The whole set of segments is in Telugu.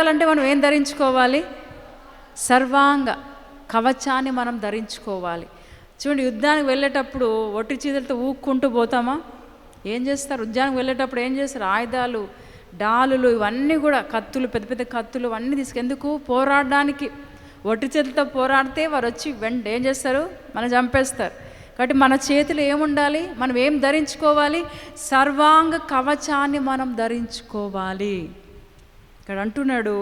ఉండాలంటే మనం ఏం ధరించుకోవాలి? సర్వాంగ కవచాన్ని మనం ధరించుకోవాలి. చూడండి యుద్ధానికి వెళ్ళేటప్పుడు ఒట్టి చీదలతో ఊక్కుంటూ పోతామా? ఏం చేస్తారు? యుద్ధానికి వెళ్ళేటప్పుడు ఏం చేస్తారు? ఆయుధాలు డాలులు ఇవన్నీ కూడా కత్తులు పెద్ద పెద్ద కత్తులు అన్నీ తీసుకెందుకు పోరాడడానికి. ఒట్టి చేతులతో పోరాడితే వారు వచ్చి వెంట ఏం చేస్తారు? మనం చంపేస్తారు. కాబట్టి మన చేతులు ఏముండాలి? మనం ఏం ధరించుకోవాలి? సర్వాంగ కవచాన్ని మనం ధరించుకోవాలి. ఇక్కడ అంటున్నాడు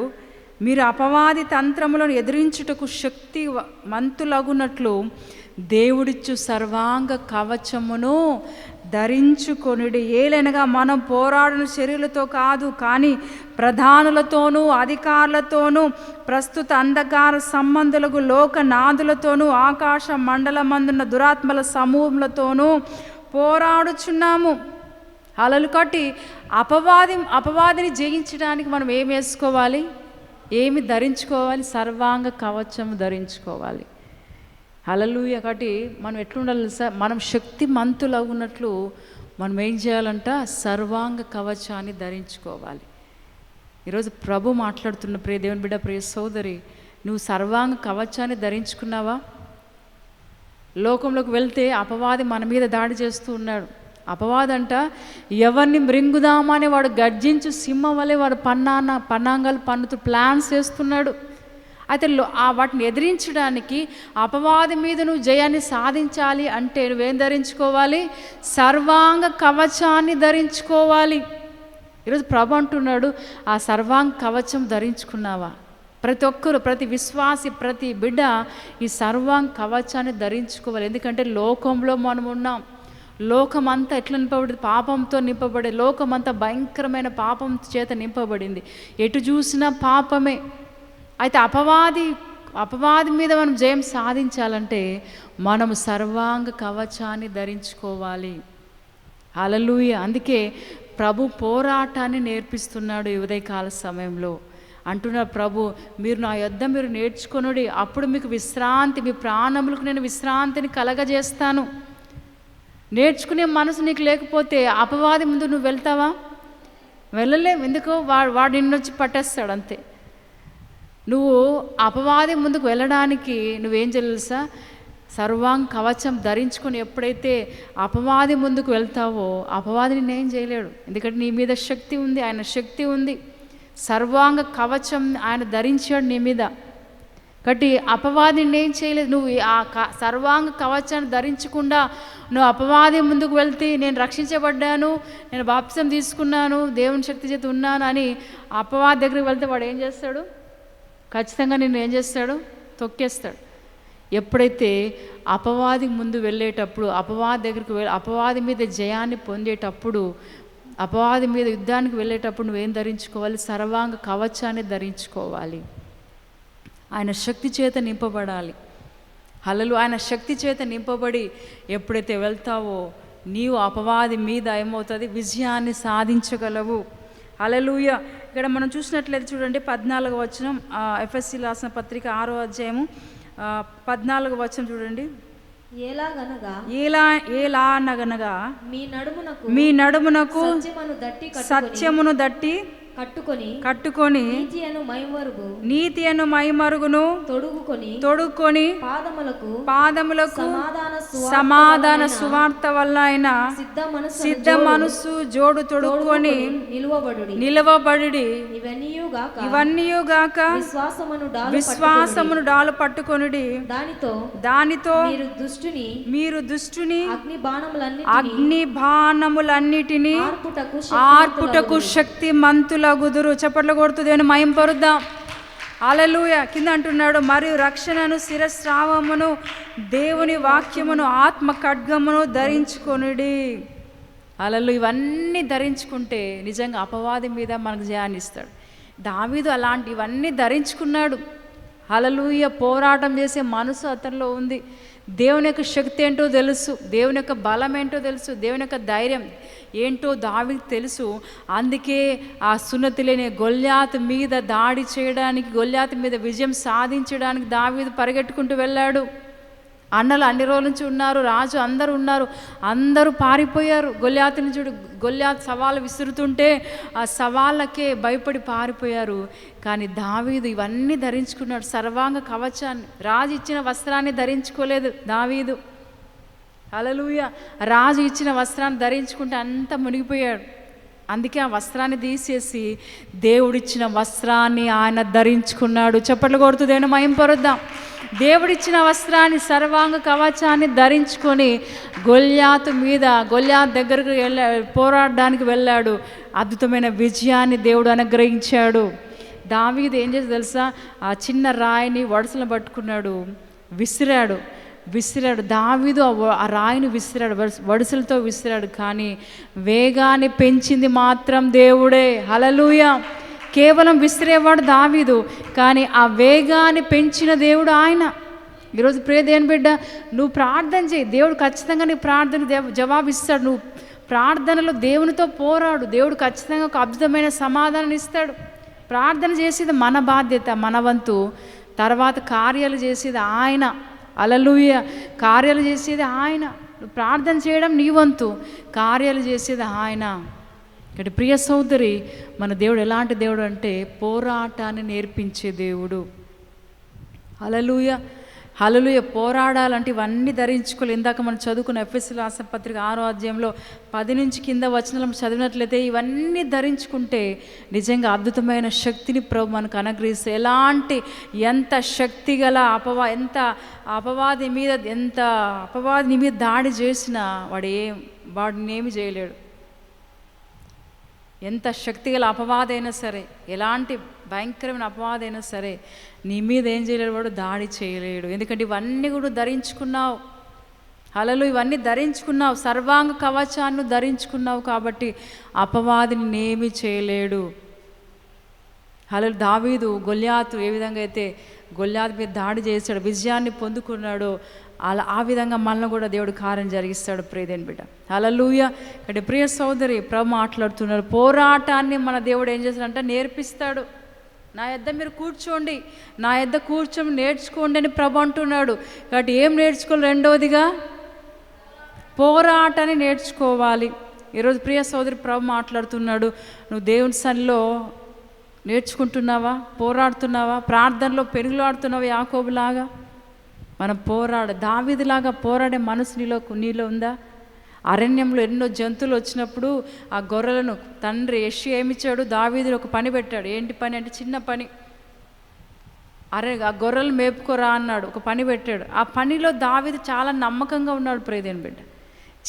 మీరు అపవాది తంత్రములను ఎదిరించుటకు శక్తి మంతులగునట్లు దేవుడిచ్చు సర్వాంగ కవచమును ధరించుకొనిడి. ఏలనగా మనం పోరాడిన శరీరులతో కాదు కానీ ప్రధానులతోనూ అధికారులతోనూ ప్రస్తుత అంధకార సంబంధులకు లోకనాథులతోనూ ఆకాశ మండలమందున్న దురాత్మల సమూహములతోనూ పోరాడుచున్నాము. అలలు కట్టి అపవాది అపవాదిని జయించడానికి మనం ఏం వేసుకోవాలి? ఏమి ధరించుకోవాలి? సర్వాంగ కవచం ధరించుకోవాలి. అలలుయ కాబట్టి మనం ఎట్లుండాలి సార్ మనం శక్తి మంతులవున్నట్లు మనం ఏం చేయాలంట? సర్వాంగ కవచాన్ని ధరించుకోవాలి. ఈరోజు ప్రభు మాట్లాడుతున్న ప్రియ దేవుని బిడ్డ ప్రియ సోదరి నువ్వు సర్వాంగ కవచాన్ని ధరించుకున్నావా? లోకంలోకి వెళ్తే అపవాది మన మీద దాడి చేస్తూ ఉన్నాడు. అపవాదంట ఎవరిని మృంగుదామని వాడు గర్జించు సింహం వలె వాడు పన్నాన పన్నాంగాలు పన్నుతూ ప్లాన్స్ చేస్తున్నాడు. అయితే ఆ వాటిని ఎదిరించడానికి అపవాది మీద నువ్వు జయాన్ని సాధించాలి అంటే నువ్వేం ధరించుకోవాలి? సర్వాంగ కవచాన్ని ధరించుకోవాలి. ఈరోజు ప్రభు అంటున్నాడు ఆ సర్వాంగ కవచం ధరించుకున్నావా? ప్రతి ఒక్కరు ప్రతి విశ్వాసి ప్రతి బిడ్డ ఈ సర్వాంగ కవచాన్ని ధరించుకోవాలి. ఎందుకంటే లోకంలో మనం ఉన్నాం లోకమంతా ఎట్లా నింపబడింది? పాపంతో నింపబడే లోకమంతా భయంకరమైన పాపం చేత నింపబడింది. ఎటు చూసినా పాపమే. అయితే అపవాది అపవాది మీద మనం జయం సాధించాలంటే మనం సర్వాంగ కవచాన్ని ధరించుకోవాలి. అలలుయ అందుకే ప్రభు పోరాటాన్ని నేర్పిస్తున్నాడు ఈ ఉదయకాల సమయంలో. అంటున్నారు ప్రభు మీరు నా యొద్ద మీరు నేర్చుకొనుడి అప్పుడు మీకు విశ్రాంతి మీ ప్రాణములకు నేను విశ్రాంతిని కలగజేస్తాను. నేర్చుకునే మనసు నీకు లేకపోతే అపవాది ముందు నువ్వు వెళ్తావా? వెళ్ళలేవు ఎందుకు? వాడు వాడు నిన్నొచ్చి పట్టేస్తాడు అంతే. నువ్వు అపవాది ముందుకు వెళ్ళడానికి నువ్వేం తెలుసా? సర్వాంగ కవచం ధరించుకొని ఎప్పుడైతే అపవాది ముందుకు వెళ్తావో అపవాది నిన్నేం చేయలేడు. ఎందుకంటే నీ మీద శక్తి ఉంది ఆయన శక్తి ఉంది. సర్వాంగ కవచం ఆయన ధరించాడు నీ మీద. కాబట్టి అపవాది ఏం చేయలేదు. నువ్వు ఆ క సర్వాంగ కవచాన్ని ధరించకుండా నువ్వు అపవాది ముందుకు వెళ్తే నేను రక్షించబడ్డాను నేను బాప్సం తీసుకున్నాను దేవుని శక్తి చేతి ఉన్నాను అని అపవాది దగ్గరికి వెళ్తే వాడు ఏం చేస్తాడు? ఖచ్చితంగా నిన్ను ఏం చేస్తాడు? తొక్కేస్తాడు. ఎప్పుడైతే అపవాది ముందు వెళ్ళేటప్పుడు అపవాది దగ్గరికి వెళ్ళి అపవాది మీద జయాన్ని పొందేటప్పుడు అపవాది మీద యుద్ధానికి వెళ్ళేటప్పుడు నువ్వేం ధరించుకోవాలి? సర్వాంగ కవచాన్ని ధరించుకోవాలి. ఆయన శక్తి చేత నింపబడాలి. హలలు ఆయన శక్తి చేత నింపబడి ఎప్పుడైతే వెళ్తావో నీవు అపవాది మీద ఏమవుతుంది? విజయాన్ని సాధించగలవు. హలలుయ ఇక్కడ మనం చూసినట్లయితే చూడండి పద్నాలుగు వచనం ఎఫ్ఎస్సి రాసిన పత్రిక ఆరో అధ్యాయము పద్నాలుగు వచనం చూడండి. ఎలాగనగా ఎలా ఎలా అనగనగా మీ నడుమునకు మీ నడుమునకు సత్యమును దట్టి కట్టుకొని కట్టుకొని నీతి అను మైమరుగు నీతి అను మైమరుగును తొడుగుకొని తొడుక్కొని పాదములకు పాదములకు సమాధాన సువార్త వల్ల ఆయన సిద్ధ మనస్సు జోడు తొడుక్కొని నిలువబడుడి. నిలవబడి ఇవన్నీయుగాక విశ్వాసమును డాలు విశ్వాసమును డాలు పట్టుకొనుడి. దానితో దానితో మీరు దుష్టుని మీరు దుష్టుని అగ్ని బాణములన్నీ అగ్ని బాణములన్నిటినీ ఆర్పుటకు ఆర్పుటకు శక్తి మంతులగుదురు చప్పట్లు కొడుతూ దేవుని మయం పరుద్దాం. అలలుయ కింద అంటున్నాడు మరియు రక్షణను శిరస్రావమును దేవుని వాక్యమును ఆత్మ ఖడ్గమును ధరించుకొనుడి. అలలు ఇవన్నీ ధరించుకుంటే నిజంగా అపవాది మీద మనకు జయాన్ని ఇస్తాడు దావీదు అలాంటి ఇవన్నీ ధరించుకున్నాడు. అలలుయ పోరాటం చేసే మనసు అతనిలో ఉంది. దేవుని యొక్క శక్తి ఏంటో తెలుసు దేవుని యొక్క బలం ఏంటో తెలుసు దేవుని యొక్క ధైర్యం ఏంటో దావికి తెలుసు. అందుకే ఆ సున్నతి లేని గొల్యాత్ మీద దాడి చేయడానికి గొల్యాత్ మీద విజయం సాధించడానికి దావీదు పరిగెట్టుకుంటూ వెళ్ళాడు. అన్నలు అన్ని రోజుల నుంచి ఉన్నారు రాజు అందరూ ఉన్నారు అందరూ పారిపోయారు. గొల్యాతుని చూడు గొల్లాత్ సవాళ్ళు విసురుతుంటే ఆ సవాళ్ళకే భయపడి పారిపోయారు. కానీ దావీదు ఇవన్నీ ధరించుకున్నాడు. సర్వాంగ కవచాన్ని రాజు ఇచ్చిన వస్త్రాన్ని ధరించుకోలేదు దావీదు. అలలుయ రాజు ఇచ్చిన వస్త్రాన్ని ధరించుకుంటే అంత మునిగిపోయాడు. అందుకే ఆ వస్త్రాన్ని తీసేసి దేవుడిచ్చిన వస్త్రాన్ని ఆయన ధరించుకున్నాడు. చప్పట్లు కొడుతూ దేవుని మయం పొరుద్దాం. దేవుడిచ్చిన వస్త్రాన్ని సర్వాంగ కవచాన్ని ధరించుకొని గొల్యాతు మీద గొల్యాత్ దగ్గరకు వెళ్ళా పోరాడడానికి వెళ్ళాడు. అద్భుతమైన విజయాన్ని దేవుడు అనుగ్రహించాడు. దావీది ఏం చేసి తెలుసా? ఆ చిన్న రాయిని వడసలు పట్టుకున్నాడు. విసిరాడు. విసిరాడు. దావీదు ఆ ఆ రాయిని విసిరాడు. వడసలతో వడుసలతో విసిరాడు. కానీ వేగాన్ని పెంచింది మాత్రం దేవుడే. హలలుయా కేవలం విసిరేవాడు దావీదు కానీ ఆ వేగాన్ని పెంచిన దేవుడు ఆయన. ఈరోజు ప్రే దేని బిడ్డ నువ్వు ప్రార్థన చేయి. దేవుడు ఖచ్చితంగా నీ ప్రార్థన దేవ- జవాబు ఇస్తాడు నువ్వు ప్రార్థనలో దేవునితో పోరాడు. దేవుడు ఖచ్చితంగా ఒక అద్భుతమైన సమాధానం ఇస్తాడు. ప్రార్థన చేసేది మన బాధ్యత మన వంతు. తర్వాత కార్యాలు చేసేది ఆయన. అలలుయ కార్యాలు చేసేది ఆయన. నువ్వు ప్రార్థన చేయడం నీ వంతు. కార్యాలు చేసేది ఆయన. కాబట్టి ప్రియ సోదరి మన దేవుడు ఎలాంటి దేవుడు అంటే పోరాటాన్ని నేర్పించే దేవుడు. హలలుయ హలలుయ పోరాడాలంటే ఇవన్నీ ధరించుకోవాలి. ఇందాక మనం చదువుకున్న ఎఫ్ఎస్సి రాసిన పత్రిక ఆరో అధ్యాయంలో పది నుంచి కింద వచనాలు చదివినట్లయితే ఇవన్నీ ధరించుకుంటే నిజంగా అద్భుతమైన శక్తిని ప్రభు మనకు అనుగ్రహిస్తే ఎలాంటి ఎంత శక్తి గల అపవా ఎంత అపవాది మీద ఎంత అపవాదిని మీద దాడి చేసినా వాడు ఏం వాడిని ఏమి చేయలేడు. ఎంత శక్తిగల అపవాదైనా సరే ఎలాంటి భయంకరమైన అపవాదైనా సరే నీ మీద ఏం చేయలేడు వాడు దాడి చేయలేడు. ఎందుకంటే ఇవన్నీ కూడా ధరించుకున్నావు. అలలు ఇవన్నీ ధరించుకున్నావు. సర్వాంగ కవచాన్ని ధరించుకున్నావు కాబట్టి అపవాదిని నేమి చేయలేడు. అలలు దావీదు గొల్యాతు ఏ విధంగా అయితే గొల్యాతు మీద దాడి చేశాడు విజయాన్ని పొందుకున్నాడో అలా ఆ విధంగా మనలో కూడా దేవుడు కార్యం జరిగిస్తాడు. ప్రియదేని బిడ్డ. అలా లూయ ఇక్కడ ప్రియ సోదరి ప్రభు మాట్లాడుతున్నారు. పోరాటాన్ని మన దేవుడు ఏం చేస్తాడంటే నేర్పిస్తాడు. నా యొద్ద మీరు కూర్చోండి. నా యొద్ద కూర్చొని నేర్చుకోండి అని ప్రభు అంటున్నాడు. కాబట్టి ఏం నేర్చుకోవాలి? రెండవదిగా పోరాటాన్ని నేర్చుకోవాలి. ఈరోజు ప్రియ సోదరి ప్రభు మాట్లాడుతున్నాడు. నువ్వు దేవుని సన్నిలో నేర్చుకుంటున్నావా? పోరాడుతున్నావా? ప్రార్థనలో పెరుగులాడుతున్నావా యాకోబులాగా? మనం పోరాడ దావిదిలాగా పోరాడే మనసు నీలో నీలో ఉందా? అరణ్యంలో ఎన్నో జంతువులు వచ్చినప్పుడు ఆ గొర్రెలను తండ్రి యషి ఏమిచ్చాడు? దావీదులు ఒక పని పెట్టాడు. ఏంటి పని అంటే చిన్న పని. అరే ఆ గొర్రెలు మేపుకోరా అన్నాడు. ఒక పని పెట్టాడు. ఆ పనిలో దావీదు చాలా నమ్మకంగా ఉన్నాడు ప్రేదేని బిడ్డ.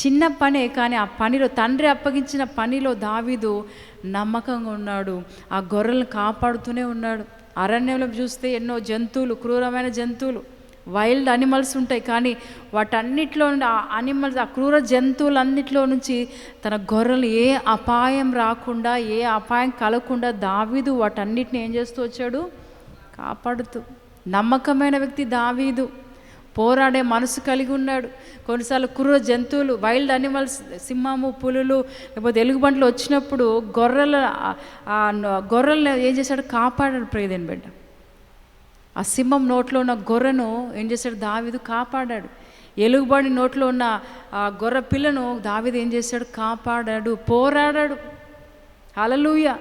చిన్న పనే కానీ ఆ పనిలో తండ్రి అప్పగించిన పనిలో దావీదు నమ్మకంగా ఉన్నాడు. ఆ గొర్రెలను కాపాడుతూనే ఉన్నాడు. అరణ్యంలో చూస్తే ఎన్నో జంతువులు క్రూరమైన జంతువులు. వైల్డ్ అనిమల్స్ ఉంటాయి కానీ వాటన్నిటిలో నుండి ఆ అనిమల్స్ ఆ క్రూర జంతువులన్నిటిలో నుంచి తన గొర్రెలు ఏ అపాయం రాకుండా ఏ అపాయం కలగకుండా దావీదు వాటన్నిటిని ఏం చేస్తూ వచ్చాడు? కాపాడుతూ. నమ్మకమైన వ్యక్తి దావీదు. పోరాడే మనసు కలిగి ఉన్నాడు. కొన్నిసార్లు క్రూర జంతువులు వైల్డ్ అనిమల్స్ సింహము పులులు లేకపోతే ఎలుగుబంట్లు వచ్చినప్పుడు గొర్రెల గొర్రెలను ఏం చేశాడు? కాపాడాడు ప్రియదేని బిడ్డ. ఆ సింహం నోట్లో ఉన్న గొర్రెను ఏం చేశాడు? దావీదు కాపాడాడు. ఎలుగుబడి నోట్లో ఉన్న ఆ గొర్రె పిల్లను దావీదు ఏం చేశాడు? కాపాడాడు పోరాడాడు. హలలుయ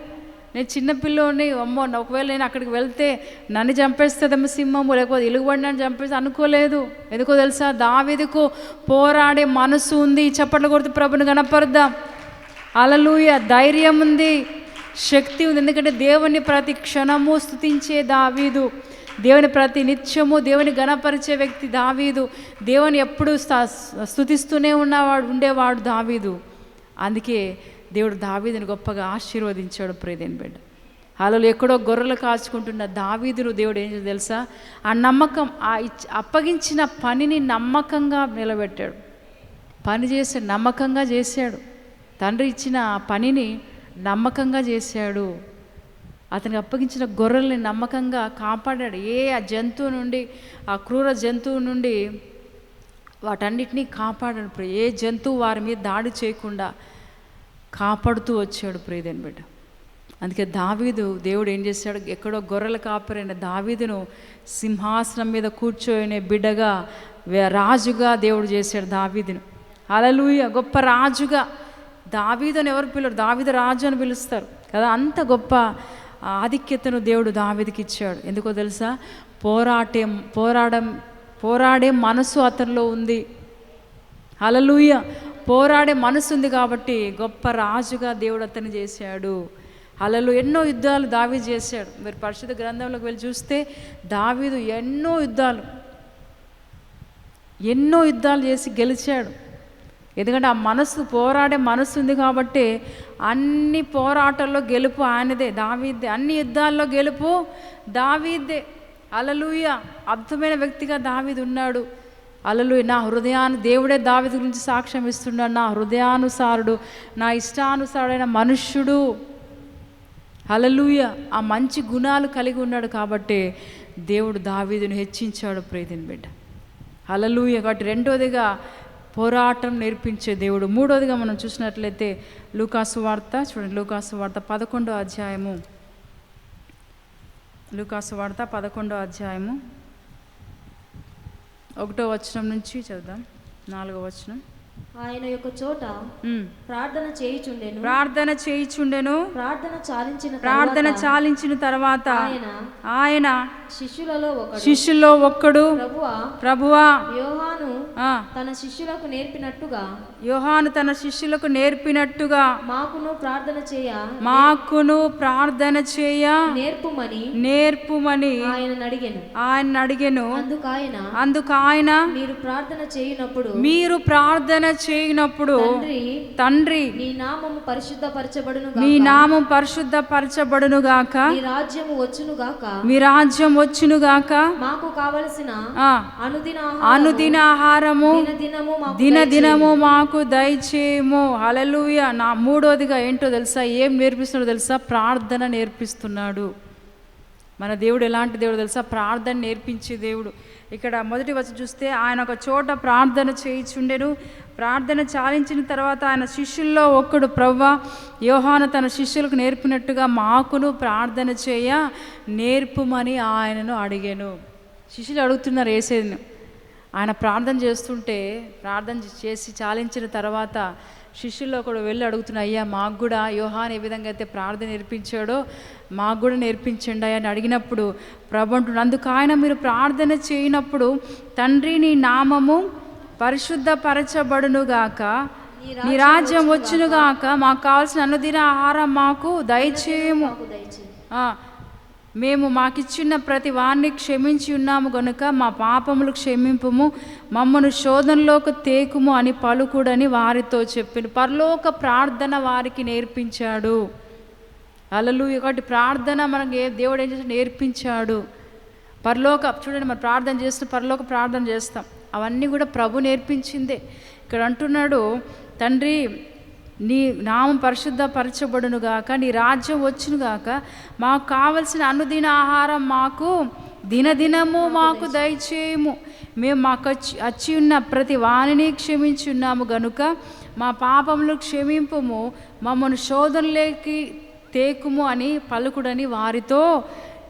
నేను చిన్న పిల్లోని అమ్మో నా- ఒకవేళ నేను అక్కడికి వెళ్తే నన్ను చంపేస్తుందేమో సింహము లేకపోతే ఎలుగుబడి నన్ను చంపేస్తే అనుకోలేదు. ఎందుకో తెలుసా? దావీదుకు పోరాడే మనసు ఉంది. చప్పట్లు కొడుతూ ప్రభుని కనపరుద్దాం అలలుయ ధైర్యం ఉంది. శక్తి ఉంది. ఎందుకంటే దేవుణ్ణి ప్రతి క్షణము స్తుతించే దావీదు. దేవుని ప్రతి నిత్యము దేవుని గణపరిచే వ్యక్తి దావీదు. దేవుని ఎప్పుడు స్థుతిస్తూనే స్తుతిస్తూనే ఉన్నవాడు ఉండేవాడు దావీదు. అందుకే దేవుడు దావీదుని గొప్పగా ఆశీర్వదించాడు ప్రేదేని బిడ్డ. అలా ఎక్కడో గొర్రెలు కాచుకుంటున్న దావీదును దేవుడు ఏం తెలుసా? ఆ నమ్మకం ఆ అప్పగించిన పనిని నమ్మకంగా నిలబెట్టాడు. పని చేసే నమ్మకంగా చేశాడు. తండ్రి ఇచ్చిన ఆ పనిని నమ్మకంగా చేశాడు. అతనికి అప్పగించిన గొర్రెల్ని నమ్మకంగా కాపాడాడు. ఏ ఆ జంతువు నుండి ఆ క్రూర జంతువు నుండి వాటన్నిటినీ కాపాడాడు ప్రియ. ఏ జంతువు వారి మీద దాడి చేయకుండా కాపాడుతూ వచ్చాడు ప్రియదేని బిడ్డ. అందుకే దావీదు దేవుడు ఏం చేశాడు? ఎక్కడో గొర్రెల కాపరైన దావీదును సింహాసనం మీద కూర్చోనే బిడ్డగా రాజుగా దేవుడు చేశాడు దావీదును. అలలుయ గొప్ప రాజుగా. దావీదు అని ఎవరు పిల్లరు దావీదు రాజు అని పిలుస్తారు కదా. అంత గొప్ప ఆధిక్యతను దేవుడు దావిదికి ఇచ్చాడు. ఎందుకో తెలుసా? పోరాటే పోరాడం పోరాడే మనసు అతనిలో ఉంది. అలలుయ పోరాడే మనసు ఉంది కాబట్టి గొప్ప రాజుగా దేవుడు అతను చేశాడు. అలలు ఎన్నో యుద్ధాలు దావీదు చేశాడు. మీరు పరిశుద్ధ గ్రంథంలోకి వెళ్ళి చూస్తే దావీదు ఎన్నో యుద్ధాలు ఎన్నో యుద్ధాలు చేసి గెలిచాడు. ఎందుకంటే ఆ మనసు పోరాడే మనసు ఉంది కాబట్టి అన్ని పోరాటాల్లో గెలుపు ఆయనదే. దావీద్దే అన్ని యుద్ధాల్లో గెలుపు దావీద్దే అలలుయ అద్భుతమైన వ్యక్తిగా దావీదు ఉన్నాడు. అలలు నా హృదయాన్ని దేవుడే దావీదు గురించి సాక్ష్యం ఇస్తున్నాడు. నా హృదయానుసారుడు నా ఇష్టానుసారుడైన మనుష్యుడు. అలలుయ ఆ మంచి గుణాలు కలిగి ఉన్నాడు కాబట్టి దేవుడు దావీదును హెచ్చించాడు. ప్రీతిని బిడ్డ. అలలుయ కాబట్టి రెండోదిగా పోరాటం నేర్పించే దేవుడు. మూడోదిగా మనం చూసినట్లయితే లూకాసు వార్త చూడండి లూకాసు వార్త పదకొండో అధ్యాయము. లూకాసు వార్త పదకొండో అధ్యాయము. ఒకటో వచనం నుంచి చదువుదాం. నాలుగో వచనం. ఆయన యొక్క చోట. ప్రార్థన చేయుచుండెను. ప్రార్థన చేయిచుండెను. ప్రార్థన చాలించిన ప్రార్థన చాలించిన తర్వాత ఆయన ఆయన శిష్యులలో ఒకడు. శిష్యుల్లో ఒక్కడు. ప్రభువా ప్రభువా. యోహాను తన శిష్యులకు నేర్పినట్టుగా. యోహాను తన శిష్యులకు నేర్పినట్టుగా. మాకును ప్రార్థన చేయ. మాకును ప్రార్థన చేయ. నేర్పుమని నేర్పుమని ఆయన అడిగాను ఆయన అడిగెను అందుకాయన అందుకు ఆయన మీరు ప్రార్థన చేయునప్పుడు మీరు ప్రార్థన చేయనప్పుడు తండ్రి నీ నామము పరిశుద్ధపరచబడును మీ నామం పరిశుద్ధపరచబడునుగాక నీ రాజ్యము వచ్చును గాక. మీ రాజ్యం వచ్చునుగాక మాకు కావలసిన అనుదిన అనుదిన ఆహారము దినము మాకు దినదినము మాకు దయచేయము. హలలుయ నా మూడోదిగా ఏంటో తెలుసా? ఏం నేర్పిస్తున్నాడో తెలుసా? ప్రార్థన నేర్పిస్తున్నాడు. మన దేవుడు ఎలాంటి దేవుడు తెలుసా? ప్రార్థన నేర్పించే దేవుడు. ఇక్కడ మొదటి వచ్చి చూస్తే ఆయన ఒక చోట ప్రార్థన చేయిచుండెను. ప్రార్థన చాలించిన తర్వాత ఆయన శిష్యుల్లో ఒక్కడు ప్రవ్వ యోహాను తన శిష్యులకు నేర్పినట్టుగా మాకును ప్రార్థన చేయ నేర్పుమని ఆయనను అడిగాను. శిష్యులు అడుగుతున్నారు వేసేది ఆయన ప్రార్థన చేస్తుంటే ప్రార్థన చేసి చాలించిన తర్వాత శిష్యుల్లో ఒకడు వెళ్ళి అడుగుతున్నా అయ్యా మాకు కూడా యోహాన్ ఏ విధంగా అయితే ప్రార్థన నేర్పించాడో మాకు కూడా నేర్పించండి అయ్యా అని అడిగినప్పుడు ప్రభు అంటున్నాడు. అందుకు ఆయన మీరు ప్రార్థన చేయనప్పుడు తండ్రి నీ నామము పరిశుద్ధపరచబడునుగాక నీ రాజ్యం వచ్చునుగాక మాకు కావాల్సిన అనుదిన ఆహారం మాకు దయచేయము. మేము మాకిచ్చిన ప్రతి వారిని క్షమించి ఉన్నాము గనుక మా పాపములు క్షమింపుము మమ్మను శోధనలోకి తేకుము అని పలుకుడని వారితో చెప్పిన పరలోక ప్రార్థన వారికి నేర్పించాడు. అలలు ఒకటి ప్రార్థన మనకి ఏ దేవుడు ఏం చేసి నేర్పించాడు. పరలోక చూడండి మనం ప్రార్థన చేస్తూ పరలోక ప్రార్థన చేస్తాం. అవన్నీ కూడా ప్రభు నేర్పించిందే. ఇక్కడ అంటున్నాడు తండ్రి నీ నామం పరిశుద్ధపరచబడునుగాక గాక నీ రాజ్యం వచ్చునుగాక మాకు కావలసిన అనుదిన ఆహారం మాకు దినదినము మాకు దయచేయము. మేము మాకు వచ్చి వచ్చి ఉన్న ప్రతి వాణిని క్షమించి ఉన్నాము గనుక మా పాపములు క్షమింపుము మమ్మల్ని శోధనలోకి తేకుము అని పలుకుడని వారితో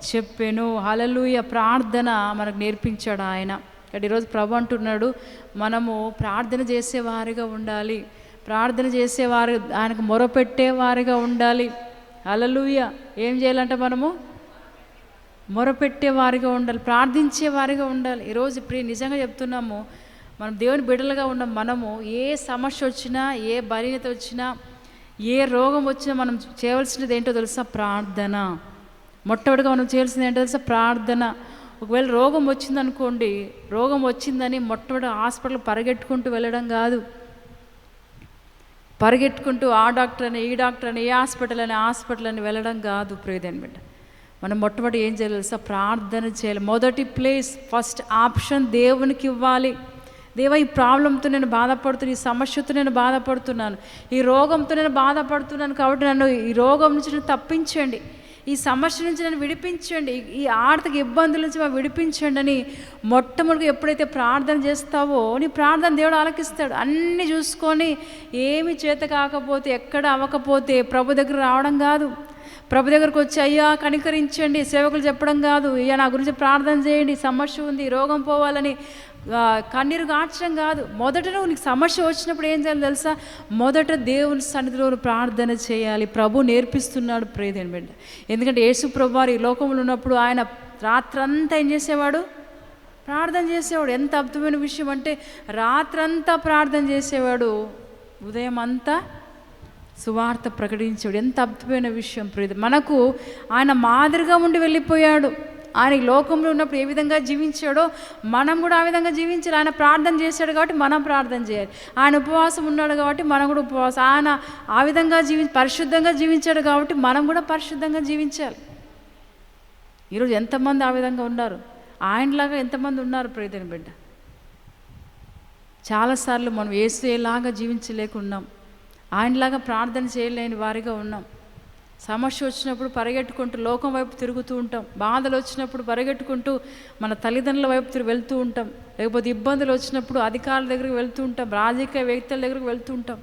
చెప్పాను. హలలుయ ప్రార్థన మనకు నేర్పించాడు ఆయన. ఇక్కడ ఈరోజు ప్రభు అంటున్నాడు మనము ప్రార్థన చేసేవారిగా ఉండాలి. ప్రార్థన చేసేవారు ఆయనకు మొరపెట్టేవారిగా ఉండాలి. అలలుయ ఏం చేయాలంటే మనము? మొరపెట్టేవారిగా ఉండాలి ప్రార్థించేవారిగా ఉండాలి. ఈరోజు ప్రియ నిజంగా చెప్తున్నాము మనం దేవుని బిడ్డలుగా ఉన్న మనము ఏ సమస్య వచ్చినా ఏ బలీనత వచ్చినా ఏ రోగం వచ్చినా మనం చేయవలసినది ఏంటో తెలుసా? ప్రార్థన. మొట్టమొదటిగా మనం చేయాల్సింది ఏంటో తెలుసా? ప్రార్థన. ఒకవేళ రోగం వచ్చిందనుకోండి రోగం వచ్చిందని మొట్టమొదటి హాస్పిటల్ పరిగెట్టుకుంటూ వెళ్ళడం కాదు. పరిగెట్టుకుంటూ ఆ డాక్టర్ అని ఈ డాక్టర్ అని ఏ హాస్పిటల్ అని హాస్పిటల్ అని వెళ్ళడం కాదు ప్రియదని బిడ్డ. మనం మొట్టమొదటి ఏం చేయాలి తెలుసా? ప్రార్థన చేయాలి. మొదటి ప్లేస్ ఫస్ట్ ఆప్షన్ దేవునికి ఇవ్వాలి. దేవ ఈ ప్రాబ్లంతో నేను బాధపడుతున్నాను ఈ సమస్యతో నేను బాధపడుతున్నాను ఈ రోగంతో నేను బాధపడుతున్నాను కాబట్టి నన్ను ఈ రోగం నుంచి నేను తప్పించండి. ఈ సమస్య నుంచి నన్ను విడిపించండి. ఈ- ఆర్థిక ఇబ్బందుల నుంచి మాకు విడిపించండి అని మొట్టమొదటి ఎప్పుడైతే ప్రార్థన చేస్తావో నీ ప్రార్థన దేవుడు ఆలకిస్తాడు. అన్నీ చూసుకొని ఏమి చేత కాకపోతే ఎక్కడ అవ్వకపోతే ప్రభు దగ్గర రావడం కాదు. ప్రభు దగ్గరకు వచ్చి అయ్యా కనికరించండి. సేవకులు చెప్పడం కాదు. అయ్యా నా గురించి ప్రార్థన చేయండి. సమస్య ఉంది రోగం పోవాలని కన్నీరు గార్చడం కాదు. మొదట నువ్వు నీకు సమస్య వచ్చినప్పుడు ఏం చేయాలి తెలుసా? మొదట దేవుని సన్నిధిలో ప్రార్థన చేయాలి. ప్రభు నేర్పిస్తున్నాడు ప్రేదేని బిడ్డ. ఎందుకంటే యేసు ప్రభు వారు ఈ లోకంలో ఉన్నప్పుడు ఆయన రాత్రంతా ఏం చేసేవాడు? ప్రార్థన చేసేవాడు. ఎంత అద్భుతమైన విషయం అంటే రాత్రంతా ప్రార్థన చేసేవాడు. ఉదయం అంతా సువార్త ప్రకటించాడు ఎంత అద్భుతమైన విషయం ప్రేద మనకు ఆయన మాదిరిగా ఉండి వెళ్ళిపోయాడు. ఆయన లోకంలో ఉన్నప్పుడు ఏ విధంగా జీవించాడో మనం కూడా ఆ విధంగా జీవించాలి. ఆయన ప్రార్థన చేశాడు కాబట్టి మనం ప్రార్థన చేయాలి. ఆయన ఉపవాసం ఉన్నాడు కాబట్టి మనం కూడా ఉపవాసం. ఆయన ఆ విధంగా జీవి పరిశుద్ధంగా జీవించాడు కాబట్టి మనం కూడా పరిశుద్ధంగా జీవించాలి. ఈరోజు ఎంతమంది ఆ విధంగా ఉన్నారు? ఆయనలాగా ఎంతమంది ఉన్నారు ప్రయోజన బిడ్డ? చాలాసార్లు మనం ఏసేలాగా జీవించలేకున్నాం ఆయనలాగా ప్రార్థన చేయలేని వారిగా ఉన్నాం. సమస్య వచ్చినప్పుడు పరిగెట్టుకుంటూ లోకం వైపు తిరుగుతూ ఉంటాం. బాధలు వచ్చినప్పుడు పరిగెట్టుకుంటూ మన తల్లిదండ్రుల వైపు తిరిగి వెళ్తూ ఉంటాం. లేకపోతే ఇబ్బందులు వచ్చినప్పుడు అధికారుల దగ్గరికి వెళ్తూ ఉంటాం. రాజకీయ వ్యక్తుల దగ్గరికి వెళ్తూ ఉంటాం.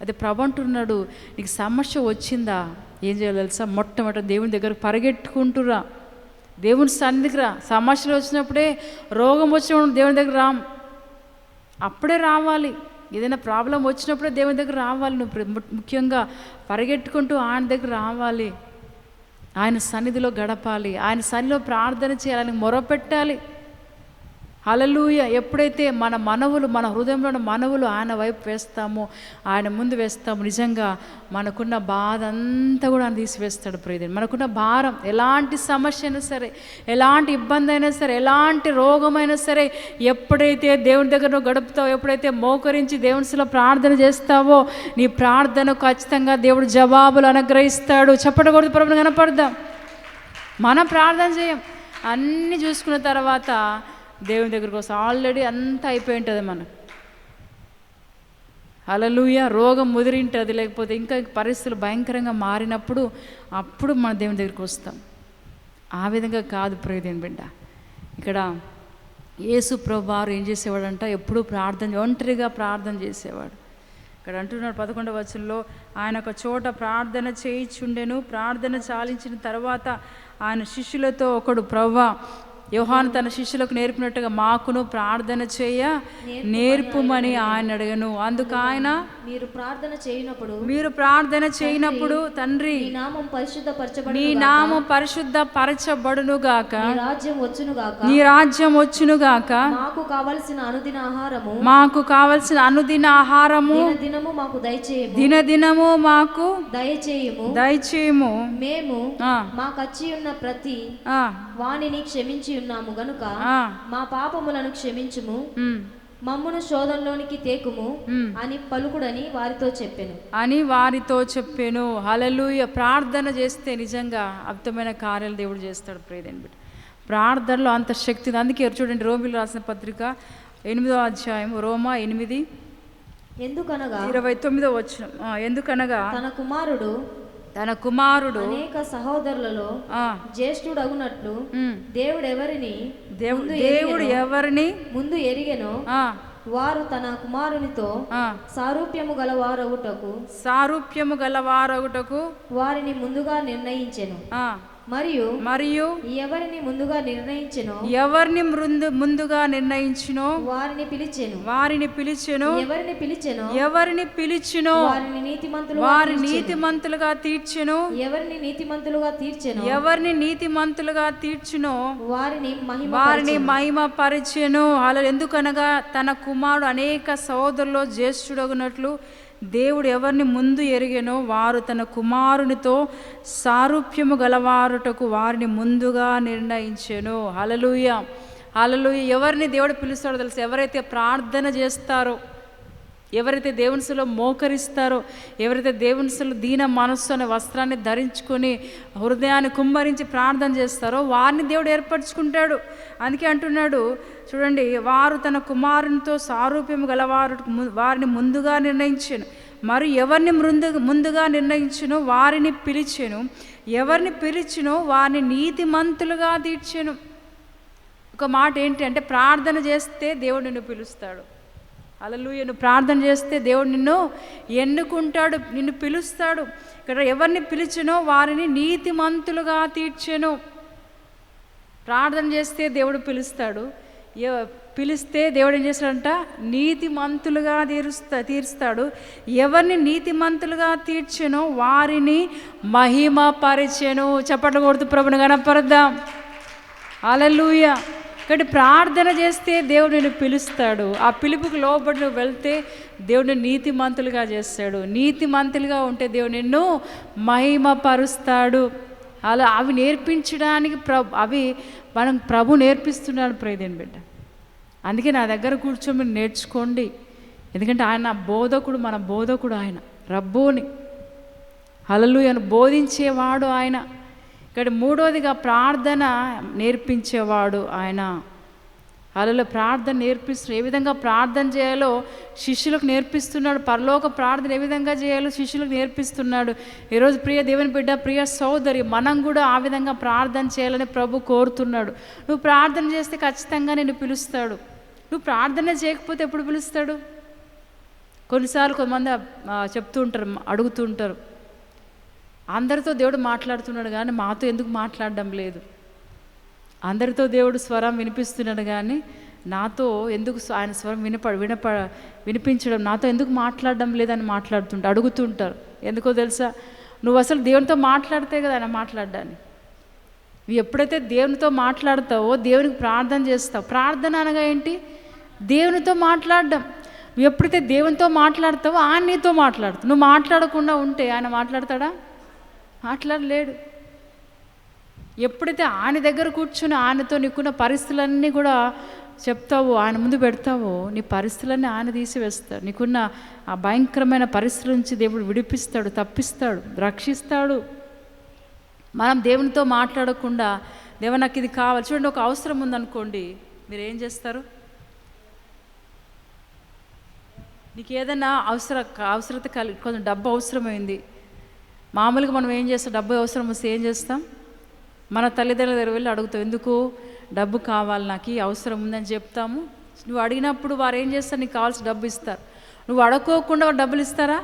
అది ప్రభు అంటున్నాడు నీకు సమస్య వచ్చిందా? ఏం చేయాలి తెలుసా? మొట్టమొదటి దేవుని దగ్గర పరిగెట్టుకుంటురా. దేవుని సన్నిధికి రా. సమస్యలు వచ్చినప్పుడే రోగం వచ్చినప్పుడు దేవుని దగ్గర రాం అప్పుడే రావాలి. ఏదైనా ప్రాబ్లం వచ్చినప్పుడే దేవుని దగ్గర రావాలి నువ్వు ముఖ్యంగా పరిగెట్టుకుంటూ ఆయన దగ్గర రావాలి. ఆయన సన్నిధిలో గడపాలి. ఆయన సన్నిధిలో ప్రార్థన చేయాలని ఆయనకు మొరపెట్టాలి. అలలుయ ఎప్పుడైతే మన మనవులు మన హృదయంలో ఉన్న మనవులు ఆయన వైపు వేస్తామో ఆయన ముందు వేస్తాము నిజంగా మనకున్న బాధ అంతా కూడా ఆయన తీసివేస్తాడు ప్రియదని మనకున్న భారం ఎలాంటి సమస్య అయినా సరే ఎలాంటి ఇబ్బంది అయినా సరే ఎలాంటి రోగమైనా సరే ఎప్పుడైతే దేవుని దగ్గర నువ్వు గడుపుతావో ఎప్పుడైతే మోకరించి దేవునిలో ప్రార్థన చేస్తావో నీ ప్రార్థన ఖచ్చితంగా దేవుడు జవాబులు అనుగ్రహిస్తాడు. చెప్పకూడదు ప్రభుత్వం కనపడదాం. మనం ప్రార్థన చేయం. అన్నీ చూసుకున్న తర్వాత దేవుని దగ్గరికి వస్తాం. ఆల్రెడీ అంతా అయిపోయి ఉంటుంది మనం. అలలుయ రోగం ముదిరింటుంది లేకపోతే ఇంకా పరిస్థితులు భయంకరంగా మారినప్పుడు అప్పుడు మన దేవుని దగ్గరికి వస్తాం. ఆ విధంగా కాదు ప్రియదేని బిడ్డ. ఇక్కడ యేసు ప్రభువారు ఏం చేసేవాడంట? ఎప్పుడూ ప్రార్థన ఒంటరిగా ప్రార్థన చేసేవాడు. ఇక్కడ అంటున్నాడు పదకొండవ వచనంలో ఆయన ఒక చోట ప్రార్థన చేయిచుండెను ప్రార్థన చాలించిన తర్వాత ఆయన శిష్యులతో ఒకడు ప్రవ్వా యోహాను తన శిష్యులకు నేర్పినట్టుగా మాకును ప్రార్థన చేయ నేర్పుమని ఆయన అడగను. అందుకు ఆయన మీరు ప్రార్థన చేయనప్పుడు మీరు ప్రార్థన చేయనప్పుడు తండ్రి నామం పరిశుద్ధపరచబడి నీ నామం పరిశుద్ధ పరచబడునుగాక నీ రాజ్యం వచ్చునుగాక నీ రాజ్యం వచ్చునుగాక మాకు కావలసిన అనుదిన ఆహారము మాకు కావలసిన అనుదిన ఆహారము దిన దినము మాకు దయచేయము. దినదినము మాకు దయచేయము. దయచేయము. మేము ఆ, మాకచ్చి ఉన్న ప్రతి ఆ, వాణిని క్షమించి ఉన్నాము. గనుక మా పాపములను క్షమించుము. మమ్మును శోధంలోనికి తేకుము. అని పలుకుడని వారితో చెప్పెను. అని వారితో చెప్పాను. హలలుయ ప్రార్థన చేస్తే నిజంగా అద్భుతమైన కార్యాలు దేవుడు చేస్తాడు. ప్రేదని బిడ్డ. ప్రార్థనలో అంత శక్తి అందుకే చూడండి రోమిలు రాసిన పత్రిక ఎనిమిదో అధ్యాయం రోమా ఎనిమిది ఎందుకనగా ఇరవై తొమ్మిదో వచ్చిన ఎందుకనగా తన కుమారుడు తన కుమారుడు అనేక సహోదరులలో ఆ, జ్యేష్ఠుడగునట్లు ఉమ్, దేవుడు ఎవరిని దేవుడు దేవుడు ఎవరిని? ముందు ఎరిగెనో? ఆ, వారు తన కుమారునితో సారూప్యము గలవారవుటకు సారూప్యము గలవారొకటకు వారిని ముందుగా నిర్ణయించెను. మరియు మరియు ఎవరిని ముందుగా నిర్ణయించెనో ఎవరిని మృందు ముందుగా నిర్ణయించినో వారిని పిలిచెను. వారిని పిలిచెను. ఎవరిని పిలిచెనో ఎవరిని పిలిచినో వారిని నీతిమంతులు వారి నీతిమంతులుగా తీర్చెను. ఎవరిని నీతిమంతులుగా తీర్చెను ఎవరిని నీతిమంతులుగా తీర్చునో వారిని మహిమ వారిని మహిమ పరిచెను అలా ఎందుకనగా తన కుమారుడు అనేక సోదరులో జ్యేష్ఠుడగునట్లు దేవుడు ఎవరిని ముందు ఎరిగెనో వారు తన కుమారునితో సారూప్యము గలవారుటకు వారిని ముందుగా నిర్ణయించెను. హలలుయ హలలుయ ఎవరిని దేవుడు పిలుస్తాడో తెలుసు? ఎవరైతే ప్రార్థన చేస్తారో ఎవరైతే దేవునిసులో మోకరిస్తారో ఎవరైతే దేవునిసులో దీన మనస్సు అనే వస్త్రాన్ని ధరించుకొని హృదయాన్ని కుమ్మరించి ప్రార్థన చేస్తారో వారిని దేవుడు ఏర్పరచుకుంటాడు. అందుకే అంటున్నాడు చూడండి వారు తన కుమారునితో సారూప్యం గలవారు వారిని ముందుగా నిర్ణయించాను. మరి ఎవరిని మృందు ముందుగా నిర్ణయించునో? వారిని పిలిచెను. ఎవరిని పిలిచినో వారిని నీతిమంతులుగా తీర్చెను. ఒక మాట ఏంటి అంటే ప్రార్థన చేస్తే దేవుడు నిన్ను పిలుస్తాడు. అలలు నువ్వు ప్రార్థన చేస్తే దేవుడు నిన్ను ఎన్నుకుంటాడు నిన్ను పిలుస్తాడు. ఇక్కడ ఎవరిని పిలిచినో వారిని నీతిమంతులుగా తీర్చెను. ప్రార్థన చేస్తే దేవుడు పిలుస్తాడు. పిలిస్తే దేవుడు ఏం చేస్తాడంట? నీతిమంతులుగా తీరుస్తా తీరుస్తాడు. ఎవరిని నీతిమంతులుగా తీర్చెనో వారిని మహిమ పరిచెను చప్పట్లు కొడుతూ ప్రభుని కనపరద్దాం అలలుయ కాబట్టి ప్రార్థన చేస్తే దేవుడు నిన్ను పిలుస్తాడు. ఆ పిలుపుకు లోబడి నువ్వు వెళ్తే దేవుడు నీతిమంతులుగా చేస్తాడు. నీతిమంతులుగా ఉంటే దేవుడు నిన్ను మహిమపరుస్తాడు. అలా అవి నేర్పించడానికి ప్రభు అవి మనం ప్రభు నేర్పిస్తున్నాడు ప్రేదేని బిడ్డ. అందుకే నా దగ్గర కూర్చొని మీరు నేర్చుకోండి. ఎందుకంటే ఆయన బోధకుడు మన బోధకుడు ఆయన. రబ్బోని. హలలుయను బోధించేవాడు ఆయన. ఇక్కడ మూడోదిగా ప్రార్థన నేర్పించేవాడు ఆయన. అలలో ప్రార్థన నేర్పిస్తు ఏ విధంగా ప్రార్థన చేయాలో శిష్యులకు నేర్పిస్తున్నాడు పరలోక ప్రార్థన ఏ విధంగా చేయాలో శిష్యులకు నేర్పిస్తున్నాడు. ఈరోజు ప్రియ దేవుని బిడ్డ ప్రియ సోదరి మనం కూడా ఆ విధంగా ప్రార్థన చేయాలని ప్రభు కోరుతున్నాడు. నువ్వు ప్రార్థన చేస్తే ఖచ్చితంగా నిన్ను పిలుస్తాడు. నువ్వు ప్రార్థన చేయకపోతే ఎప్పుడు పిలుస్తాడు? కొన్నిసార్లు కొంతమంది చెప్తూ ఉంటారు అడుగుతూ ఉంటారు. అందరితో దేవుడు మాట్లాడుతున్నాడు కానీ మాతో ఎందుకు మాట్లాడడం లేదు? అందరితో దేవుడు స్వరం వినిపిస్తున్నాడు కానీ నాతో ఎందుకు ఆయన స్వరం వినప వినప వినిపించడం నాతో ఎందుకు మాట్లాడడం లేదని మాట్లాడుతుంటారు అడుగుతుంటారు. ఎందుకో తెలుసా? నువ్వు అసలు దేవునితో మాట్లాడితే కదా ఆయన మాట్లాడడాన్ని నువ్వు ఎప్పుడైతే దేవునితో మాట్లాడతావో దేవునికి ప్రార్థన చేస్తావు. ప్రార్థన అనగా ఏంటి? దేవునితో మాట్లాడడం. నువ్వు ఎప్పుడైతే దేవునితో మాట్లాడతావో ఆయన నీతో మాట్లాడుతావు నువ్వు మాట్లాడకుండా ఉంటే ఆయన మాట్లాడతాడా? మాట్లాడలేడు. ఎప్పుడైతే ఆయన దగ్గర కూర్చుని ఆయనతో నీకున్న పరిస్థితులన్నీ కూడా చెప్తావో ఆయన ముందు పెడతావో నీ పరిస్థితులన్నీ ఆయన తీసివేస్తాడు నీకున్న ఆ భయంకరమైన పరిస్థితుల నుంచి దేవుడు విడిపిస్తాడు తప్పిస్తాడు రక్షిస్తాడు. మనం దేవునితో మాట్లాడకుండా దేవ నాకు ఇది కావాలి. చూడండి ఒక అవసరం ఉందనుకోండి మీరు ఏం చేస్తారు? నీకు ఏదైనా అవసర అవసరత కలిగి కొంచెం డబ్బు అవసరమైంది. మామూలుగా మనం ఏం చేస్తాం? డబ్బు అవసరం వస్తే ఏం చేస్తాం? మన తల్లిదండ్రుల దగ్గర వెళ్ళి అడుగుతాం ఎందుకు? డబ్బు కావాలి నాకు ఈ అవసరం ఉందని చెప్తాము. నువ్వు అడిగినప్పుడు వారు ఏం చేస్తారు? నీకు కావాల్సిన డబ్బు ఇస్తారు. నువ్వు అడుక్కోకుండా డబ్బులు ఇస్తారా?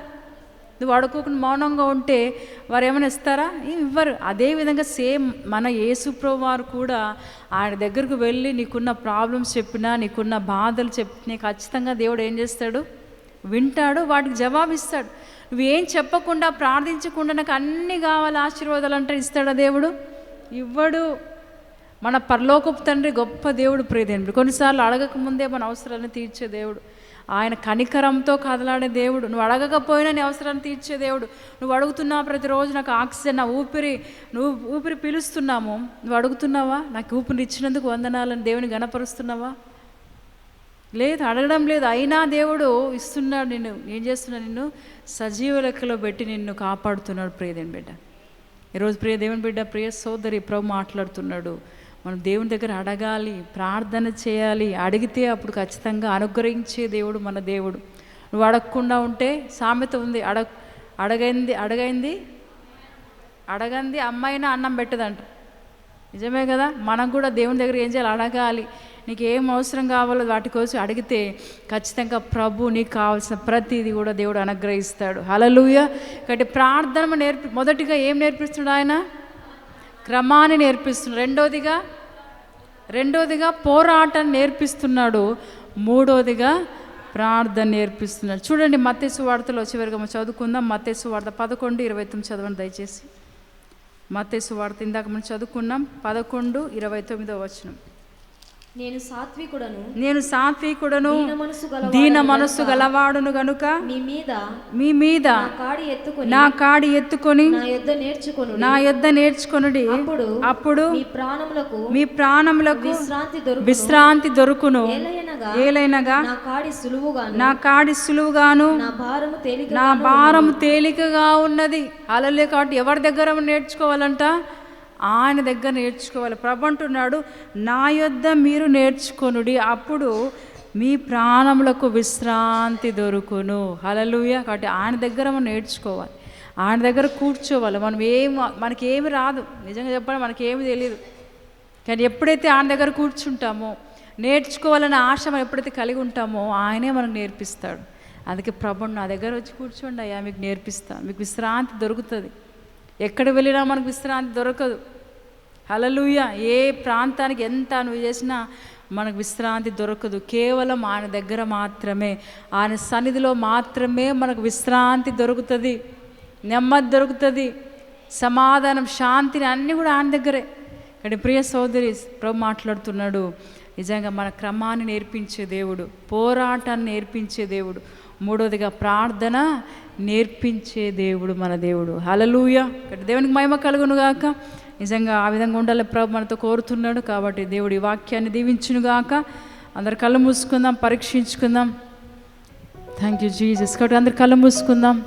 నువ్వు అడుక్కోకుండా మౌనంగా ఉంటే వారు ఏమైనా ఇస్తారా? ఇవ్వరు. అదేవిధంగా సేమ్ మన యేసుప్రభు వారు కూడా ఆయన దగ్గరకు వెళ్ళి నీకున్న ప్రాబ్లమ్స్ చెప్పినా నీకున్న బాధలు చెప్పినా ఖచ్చితంగా దేవుడు ఏం చేస్తాడు? వింటాడు వాటికి జవాబిస్తాడు. నువ్వేం చెప్పకుండా ప్రార్థించకుండా నాకు అన్నీ కావాలి ఆశీర్వాదాలు అంటే ఇస్తాడా దేవుడు? ఇవ్వడు. మన పరలోకపు తండ్రి గొప్ప దేవుడు ప్రియదేవుడు కొన్నిసార్లు అడగక ముందే మన అవసరాలను తీర్చే దేవుడు. ఆయన కనికరంతో కదలాడే దేవుడు. నువ్వు అడగకపోయినా నీ అవసరాన్ని తీర్చే దేవుడు. నువ్వు అడుగుతున్నావు ప్రతిరోజు నాకు ఆక్సిజన్ నా ఊపిరి నువ్వు ఊపిరి పీలుస్తున్నాము. నువ్వు అడుగుతున్నావా? నాకు ఊపిరి ఇచ్చినందుకు వందనాలని దేవుని గణపరుస్తున్నావా లేదు అడగడం లేదు. అయినా దేవుడు ఇస్తున్నాడు నిన్ను. ఏం చేస్తున్నాడు నిన్ను? సజీవ లెక్కలో పెట్టి నిన్ను కాపాడుతున్నాడు ప్రియదేని బిడ్డ. ఈరోజు ప్రియ దేవుని బిడ్డ ప్రియ సోదరి ప్రభు మాట్లాడుతున్నాడు. మనం దేవుని దగ్గర అడగాలి ప్రార్థన చేయాలి అడిగితే అప్పుడు ఖచ్చితంగా అనుగ్రహించే దేవుడు మన దేవుడు. నువ్వు అడగకుండా ఉంటే సామెత ఉంది. అడగ అడగైంది అడగైంది అడగంది అమ్మాయినా అన్నం పెట్టదంట. నిజమే కదా? మనం కూడా దేవుని దగ్గర ఏం చేయాలి? అడగాలి. నీకు ఏం అవసరం కావాలో వాటి కోసం అడిగితే ఖచ్చితంగా ప్రభు నీకు కావాల్సిన ప్రతిదీ కూడా దేవుడు అనుగ్రహిస్తాడు. హలలుయ కాబట్టి ప్రార్థన నేర్పి మొదటిగా ఏం నేర్పిస్తున్నాడు ఆయన? క్రమాన్ని నేర్పిస్తున్నాడు. రెండోదిగా రెండోదిగా పోరాటం నేర్పిస్తున్నాడు. మూడోదిగా ప్రార్థన నేర్పిస్తున్నాడు. చూడండి మత్తేసు వార్తలో చివరిగా చదువుకుందాం. మత్తేసు వార్త పదకొండు ఇరవై తొమ్మిది చదవండి దయచేసి. మత్తేసు వార్త ఇందాక మనం చదువుకున్నాం. పదకొండు ఇరవై తొమ్మిదో వచనం. నేను సాత్వికుడను. నేను సాత్వికుడను. దీన మనసు గలవాడను దీన మనస్సు గలవాడును గనుక. మీ మీద. మీ మీద. నా కాడి ఎత్తుకొని. నా కాడి ఎత్తుకొని. నా యొద్ద నేర్చుకొను నా యొద్ద నేర్చుకొనుడి. అప్పుడు అప్పుడు మీ ప్రాణములకు మీ ప్రాణములకు విశ్రాంతి దొరుకు విశ్రాంతి దొరుకును. ఏలైనగా నా కాడి సులువుగాను. నా కాడి సులువుగాను. నా భారము తేలిక నా భారం తేలికగా ఉన్నది. అలలే కాబట్టి ఎవరి దగ్గర నేర్చుకోవాలంట? ఆయన దగ్గర నేర్చుకోవాలి. ప్రభు అంటున్నాడు నా యొద్ద మీరు నేర్చుకొనుడి అప్పుడు మీ ప్రాణములకు విశ్రాంతి దొరుకును. హలలుయ కాబట్టి ఆయన దగ్గర మనం నేర్చుకోవాలి. ఆయన దగ్గర కూర్చోవాలి. మనం ఏం మనకి ఏమి రాదు. నిజంగా చెప్పాలి మనకేమి తెలియదు కానీ ఎప్పుడైతే ఆయన దగ్గర కూర్చుంటామో నేర్చుకోవాలనే ఆశ మనం ఎప్పుడైతే కలిగి ఉంటామో ఆయనే మనకు నేర్పిస్తాడు. అందుకే ప్రభు నా దగ్గర వచ్చి కూర్చోండి అయ్యా మీకు నేర్పిస్తాను మీకు విశ్రాంతి దొరుకుతుంది. ఎక్కడ వెళ్ళినా మనకు విశ్రాంతి దొరకదు. హలలుయ ఏ ప్రాంతానికి ఎంత నువ్వు చేసినా మనకు విశ్రాంతి దొరకదు. కేవలం ఆయన దగ్గర మాత్రమే ఆయన సన్నిధిలో మాత్రమే మనకు విశ్రాంతి దొరుకుతుంది నెమ్మది దొరుకుతుంది సమాధానం శాంతిని అన్నీ కూడా ఆయన దగ్గరే. కానీ ప్రియ సోదరి ప్రభు మాట్లాడుతున్నాడు నిజంగా మన క్రమాన్ని నేర్పించే దేవుడు పోరాటాన్ని నేర్పించే దేవుడు మూడవదిగా ప్రార్థన నేర్పించే దేవుడు మన దేవుడు. హలలుయ కాబట్టి దేవునికి మహిమ కలుగును గాక నిజంగా ఆ విధంగా ఉండాలి ప్రభు మనతో కోరుతున్నాడు కాబట్టి దేవుడి వాక్యాన్ని దీవించునుగాక. అందరు కళ్ళు మూసుకుందాం పరీక్షించుకుందాం. థ్యాంక్ యూ జీజస్ కాబట్టి అందరు కళ్ళు మూసుకుందాం.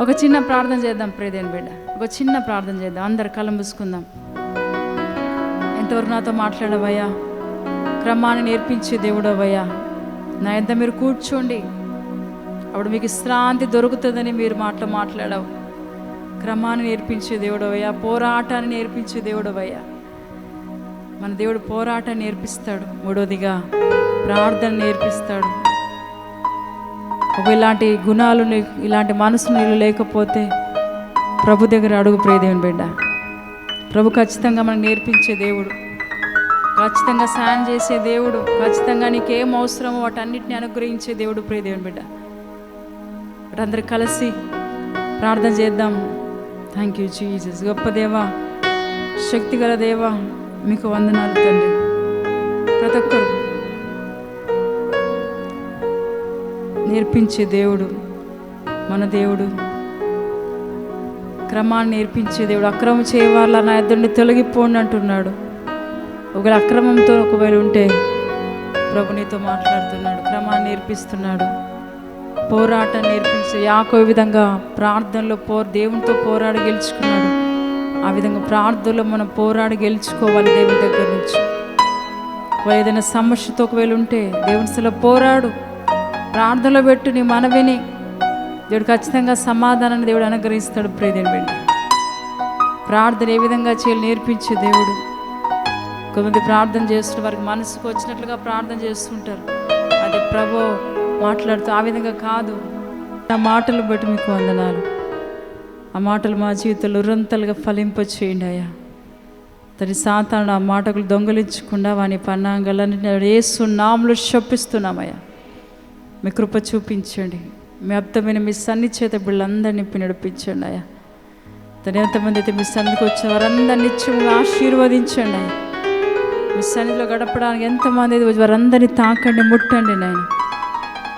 ఒక చిన్న ప్రార్థన చేద్దాం ప్రేదేని బిడ్డ. ఒక చిన్న ప్రార్థన చేద్దాం. అందరు కళ్ళు మూసుకుందాం. ఎంతవరకు నాతో మాట్లాడవయ్యా? క్రమాన్ని నేర్పించే దేవుడవయ్యా. నా ఎంత మీరు కూర్చోండి. అప్పుడు మీకు విశ్రాంతి దొరుకుతుందని మీరు మాటలు మాట్లాడవు. క్రమాన్ని నేర్పించే దేవుడవయ్యా పోరాటాన్ని నేర్పించే దేవుడవయ్యా. మన దేవుడు పోరాటాన్ని నేర్పిస్తాడు మూడోదిగా ప్రార్థన నేర్పిస్తాడు. ఒక ఇలాంటి గుణాలు ఇలాంటి మనసు నీళ్ళు లేకపోతే ప్రభు దగ్గర అడుగు ప్రియదేవుని బిడ్డ. ప్రభు ఖచ్చితంగా మనకు నేర్పించే దేవుడు. ఖచ్చితంగా సాయం చేసే దేవుడు. ఖచ్చితంగా నీకేం అవసరమో వాటన్నిటిని అనుగ్రహించే దేవుడు ప్రియదేవుని బిడ్డ. వాటందరూ అందరు కలిసి ప్రార్థన చేద్దాం. థ్యాంక్ యూ జీజస్ గొప్ప దేవా శక్తిగల దేవా మీకు వందనాలు తండ్రి. ప్రతి ఒక్కరు నేర్పించే దేవుడు మన దేవుడు. క్రమాన్ని నేర్పించే దేవుడు. అక్రమం చేయవాళ్ళ నా ఇద్దరిని తొలగిపోండి అంటున్నాడు. ఒకవేళ అక్రమంతో ఒకవేళ ఉంటే ప్రభు నీతో మాట్లాడుతున్నాడు. క్రమాన్ని నేర్పిస్తున్నాడు. పోరాటం నేర్పించే యాకో విధంగా ప్రార్థనలో పో దేవునితో పోరాడి గెలుచుకున్నాడు. ఆ విధంగా ప్రార్థనలో మనం పోరాడి గెలుచుకోవాలి దేవుని దగ్గర నుంచి. ఏదైనా సమస్యతో ఒకవేళ ఉంటే దేవుని సలో పోరాడు. ప్రార్థనలో పెట్టు నీ మనవిని దేవుడు ఖచ్చితంగా సమాధానాన్ని దేవుడు అనుగ్రహిస్తాడు ప్రేదేని వెళ్ళి ప్రార్థన ఏ విధంగా చేయాలి నేర్పించే దేవుడు. కొంతమంది ప్రార్థన చేస్తున్న వారికి మనసుకు వచ్చినట్లుగా ప్రార్థన చేస్తుంటారు. అది ప్రభు మాట్లాడుతూ ఆ విధంగా కాదు. నా మాటలు బట్టి మీకు వందనాలు. ఆ మాటలు మా జీవితంలో ఉరంతలుగా ఫలింప చేయండి అయ్యా. తని సాతాను ఆ మాటకులు దొంగలించకుండా వాని పన్నాంగాలని ఏసు నామలు శప్పిస్తున్నామయ్యా మీ కృప చూపించండి. మీ అర్థమైన మీ సన్ని చేత బిళ్ళందరినీ నడిపించండి అయ్యా. తను ఎంతమంది అయితే మీ సన్నిధికి వచ్చిన వారందరినీ ఇచ్చి ఆశీర్వదించండి అయ్యా. మీ సన్నిధిలో గడపడానికి ఎంతమంది అయితే వారందరినీ తాకండి ముట్టండి నేను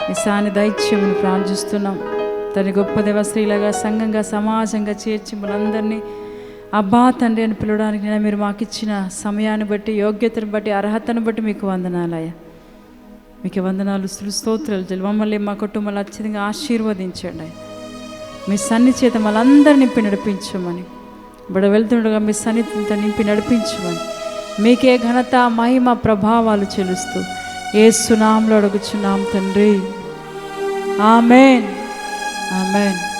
మీ సాని ప్రార్థిస్తున్నాం. తన గొప్ప దేవ స్త్రీలుగా సంఘంగా సమాజంగా చేర్చి మనందరినీ అబ్బా తండ్రి అని పిలవడానికి నేను మీరు మాకు ఇచ్చిన సమయాన్ని బట్టి యోగ్యతను బట్టి అర్హతను బట్టి మీకు వందనాలయ్యా. మీకు వందనాలు స్తోత్రాలు మమ్మల్ని మా కుటుంబాలు అత్యధికంగా ఆశీర్వదించండి. మీ సన్ని చేత మనందరినీ నింపి నడిపించమని. ఇప్పుడు వెళ్తుండగా మీ సన్నిధితో నింపి నడిపించమని. మీకే ఘనత మహిమ ప్రభావాలు చెలుస్తూ ఏ సునాంలో అడుగుచున్నాం తండ్రి. ఆమెన్. ఆమెన్.